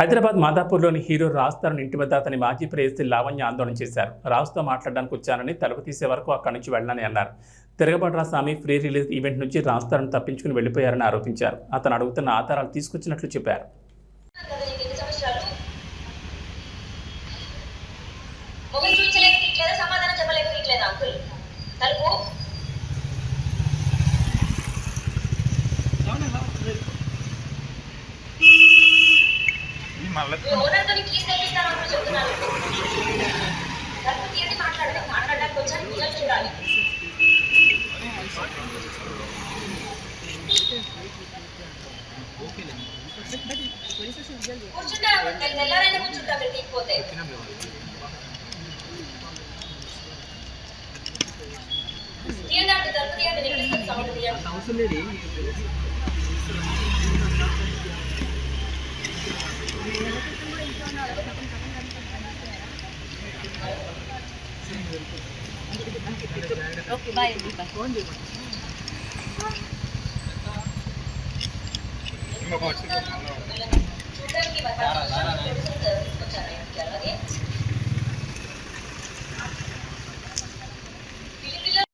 హైదరాబాద్ మాదాపూర్లోని హీరో రాజ్ తరుణ్ ఇంటి వద్ద అతని మాజీ ప్రేయసి లావణ్య ఆందోళన చేశారు. రాజ్తో మాట్లాడడానికి వచ్చానని తలుపు తీసే వరకు అక్కడి నుంచి వెళ్ళనని అన్నారు. Tiragabadara Swami pre release event నుంచి రాజ్ తరుణ్ తప్పించుకుని వెళ్ళిపోయారని ఆరోపించారు. అతను అడుగుతున్న ఆధారాలు తీసుకొచ్చినట్లు చెప్పారు. మాట్లాడడానికి వచ్చాను పిల్లలు చూడాలి కూర్చుంటా తెల్లారైనా కూర్చుంటా మీరు తీయకపోతే తీయండి అంటే తలుపు తీయండి నిమిషం సౌండ్ తీయండి చూడడానికి